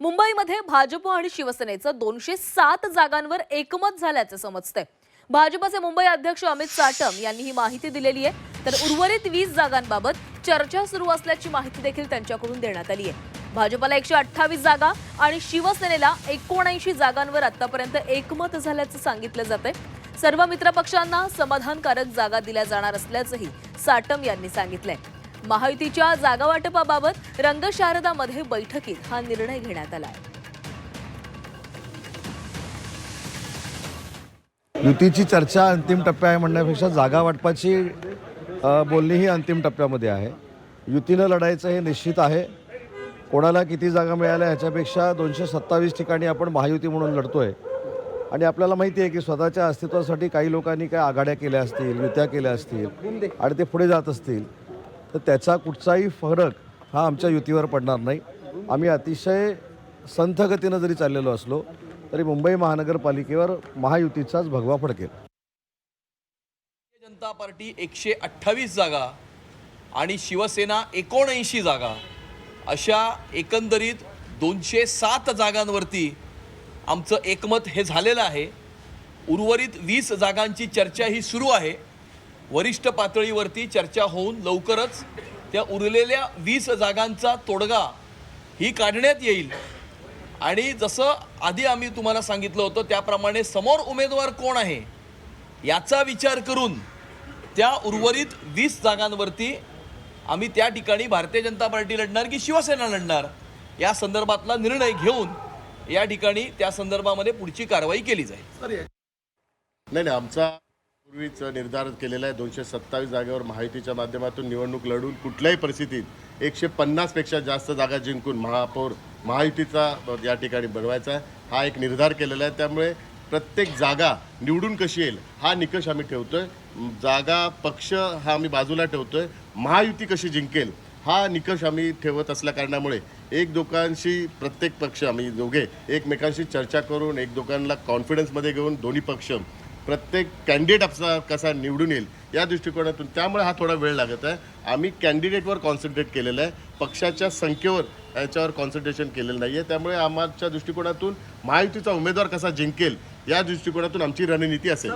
मुंबईमध्ये भाजप आणि शिवसेनेचं दोनशे सात जागांवर एकमत झाल्याचं समजतंय. भाजपचे मुंबई अध्यक्ष अमित साटम यांनी ही माहिती दिलेली आहे. तर उर्वरित वीस जागांबाबत चर्चा सुरू असल्याची माहिती देखील त्यांच्याकडून देण्यात आली आहे. भाजपला एकशे अठ्ठावीस जागा आणि शिवसेनेला एकोणऐंशी जागांवर आतापर्यंत एकमत झाल्याचं सांगितलं जातंय. सर्व मित्रपक्षांना समाधानकारक जागा दिल्या जाणार असल्याचंही साटम यांनी सांगितलंय. महायुतीच्या जागावाटपाबाबत रंगशारदामध्ये बैठकीत हा निर्णय घेण्यात आला आहे युतीची चर्चा अंतिम टप्प्या आहे म्हणण्यापेक्षा जागा वाटपाची बोलणी ही अंतिम टप्प्यामध्ये आहे. युतीनं लढायचं हे निश्चित आहे. कोणाला किती जागा मिळाल्या ह्याच्यापेक्षा दोनशे सत्तावीस ठिकाणी आपण महायुती म्हणून लढतोय. आणि आपल्याला माहिती आहे की स्वतःच्या अस्तित्वासाठी काही लोकांनी काय आघाड्या केल्या असतील युत्या केल्या असतील आणि ते पुढे जात असतील. तर त्याचा कुठचाही फरक हा आमच्या युतीवर पडणार नाही. आम्ही अतिशय संथगतीनं जरी चाललेलो असलो तरी मुंबई महानगरपालिकेवर महायुतीचाच भगवा फडकेल. भारतीय जनता पार्टी एकशे अठ्ठावीस जागा आणि शिवसेना एकोणऐंशी जागा. अशा एकंदरीत दोनशे सात जागांवरती आमचं एकमत हे झालेलं आहे. उर्वरित वीस जागांची चर्चा ही सुरू आहे. वरिष्ठ पातळीवरती चर्चा होऊन लवकरच त्या उरलेल्या वीस जागांचा तोडगा ही काढण्यात येईल. आणि जसं आधी आम्ही तुम्हाला सांगितलं होतं त्याप्रमाणे समोर उमेदवार कोण आहे याचा विचार करून त्या उर्वरित वीस जागांवरती आम्ही त्या ठिकाणी भारतीय जनता पार्टी लढणार की शिवसेना लढणार या संदर्भातला निर्णय घेऊन या ठिकाणी त्या संदर्भामध्ये पुढची कारवाई केली जाईल. नाही नाही आमचा पूर्वीच निर्धार केलेला आहे दोनशे सत्तावीस जागेवर महायुतीच्या माध्यमातून निवडणूक लढून कुठल्याही परिस्थितीत एकशे पन्नासपेक्षा जास्त जागा जिंकून महापौर महायुतीचा या ठिकाणी बनवायचा आहे. हा एक निर्धार केलेला आहे. त्यामुळे प्रत्येक जागा निवडून कशी येईल हा निकष आम्ही ठेवतो आहे जागा पक्ष हा आम्ही बाजूला ठेवतो आहे महायुती कशी जिंकेल हा निकष आम्ही ठेवत असल्या कारणामुळे एक दोघांशी प्रत्येक पक्ष आम्ही दोघे एकमेकांशी चर्चा करून एक दोघांना कॉन्फिडन्समध्ये घेऊन दोन्ही पक्ष प्रत्येक कॅन्डिडेट आपला कसा निवडून येईल या दृष्टिकोनातून त्यामुळे हा थोडा वेळ लागत आहे. आम्ही कॅन्डिडेटवर कॉन्सन्ट्रेट केलेलं आहे. पक्षाच्या संख्येवर याच्यावर कॉन्सन्ट्रेशन केलेलं नाही आहे त्यामुळे आमच्या दृष्टिकोनातून महायुतीचा उमेदवार कसा जिंकेल या दृष्टिकोनातून आमची रणनीती असेल.